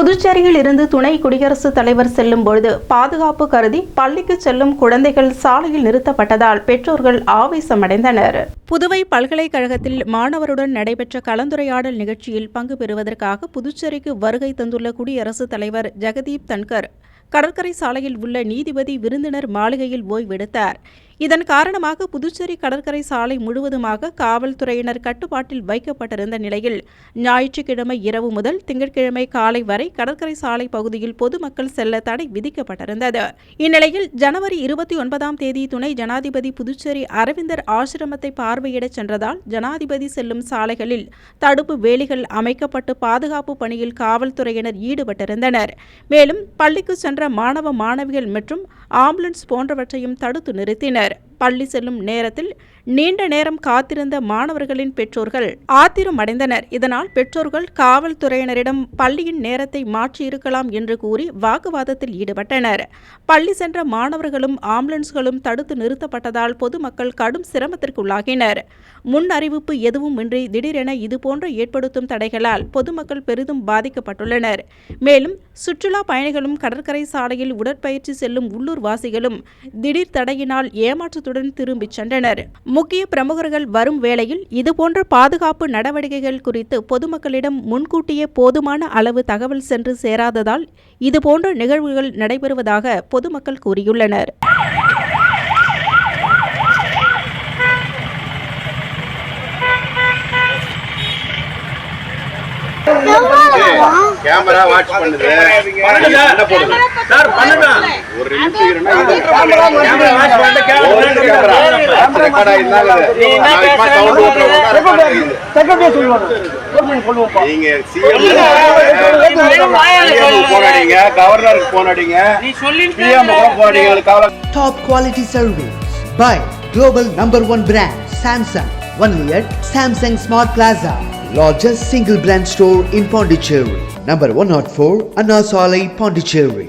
புதுச்சேரியில் இருந்து துணை குடியரசுத் தலைவர் செல்லும் பொழுது பாதுகாப்பு கருதி பள்ளிக்கு செல்லும் குழந்தைகள் சாலையில் நிறுத்தப்பட்டதால் பெற்றோர்கள் ஆவேசமடைந்தனர். புதுவை பல்கலைக்கழகத்தில் மாணவருடன் நடைபெற்ற கலந்துரையாடல் நிகழ்ச்சியில் பங்கு பெறுவதற்காக புதுச்சேரிக்கு வருகை தந்துள்ள குடியரசுத் தலைவர் ஜெகதீப் தன்கர் கடற்கரை சாலையில் உள்ள நீதிபதி விருந்தினர் மாளிகையில் ஓய்வெடுத்தார். இதன் காரணமாக புதுச்சேரி கடற்கரை சாலை முழுவதுமாக காவல்துறையினர் கட்டுப்பாட்டில் வைக்கப்பட்டிருந்த நிலையில் ஞாயிற்றுக்கிழமை இரவு முதல் திங்கட்கிழமை காலை வரை கடற்கரை சாலை பகுதியில் பொதுமக்கள் செல்ல தடை விதிக்கப்பட்டிருந்தது. இந்நிலையில் ஜனவரி இருபத்தி ஒன்பதாம் தேதி துணை ஜனாதிபதி புதுச்சேரி அரவிந்தர் ஆசிரமத்தை பார்வையிடச் சென்றதால் ஜனாதிபதி செல்லும் சாலைகளில் தடுப்பு வேலிகள் அமைக்கப்பட்டு பாதுகாப்பு பணியில் காவல்துறையினர் ஈடுபட்டிருந்தனர். மேலும் பள்ளிக்கு சென்ற மாணவ மாணவிகள் மற்றும் ஆம்புலன்ஸ் போன்றவற்றையும் தடுத்து நிறுத்தினர். பள்ளி செல்லும் நேரத்தில் நீண்ட நேரம் காத்திருந்த மாணவர்களின் பெற்றோர்கள் ஆத்திரமடைந்தனர். இதனால் பெற்றோர்கள் காவல்துறையினரிடம் பள்ளியின் நேரத்தை மாற்றியிருக்கலாம் என்று கூறி வாக்குவாதத்தில் ஈடுபட்டனர். பள்ளி சென்ற மாணவர்களும் ஆம்புலன்ஸ்களும் தடுத்து நிறுத்தப்பட்டதால் பொதுமக்கள் கடும் சிரமத்திற்குள்ளாகினர். முன் அறிவிப்பு எதுவும் இன்றி திடீரென இதுபோன்ற ஏற்படுத்தும் தடைகளால் பொதுமக்கள் பெரிதும் பாதிக்கப்பட்டுள்ளனர். மேலும் சுற்றுலா பயணிகளும் கடற்கரை சாலையில் உடற்பயிற்சி செல்லும் உள்ளூர் வாசிகளும் திடீர் தடையினால் ஏமாற்றத்துடன் திரும்பிச் சென்றனர். முக்கிய பிரமுகர்கள் வரும் வேளையில் இதுபோன்ற பாதுகாப்பு நடவடிக்கைகள் குறித்து பொதுமக்களிடம் முன்கூட்டியே போதுமான அளவு தகவல் சென்று சேராததால் இதுபோன்ற நிகழ்வுகள் நடைபெறுவதாக பொதுமக்கள் கூறியுள்ளனர். கேமரா வாட்ச் பண்ணுது. என்ன போடுது. சார் பண்ணுங்க. ஒரு நிமிஷம் கேமரா வாட்ச் ஒரு கேமரா ரெக்கார்ட் ஆயிருந்தாங்க சவுண்ட் விட்டுறவங்க நீங்க சிஎம் போராடிங்க கவர்னருக்கு போராடிங்க பிஎம் போராடிங்க கவலை Top quality service by global number one brand Samsung. Only at Samsung Smart Plaza, largest single brand store in Pondicherry. Number 104 Anna Salai, Pondicherry.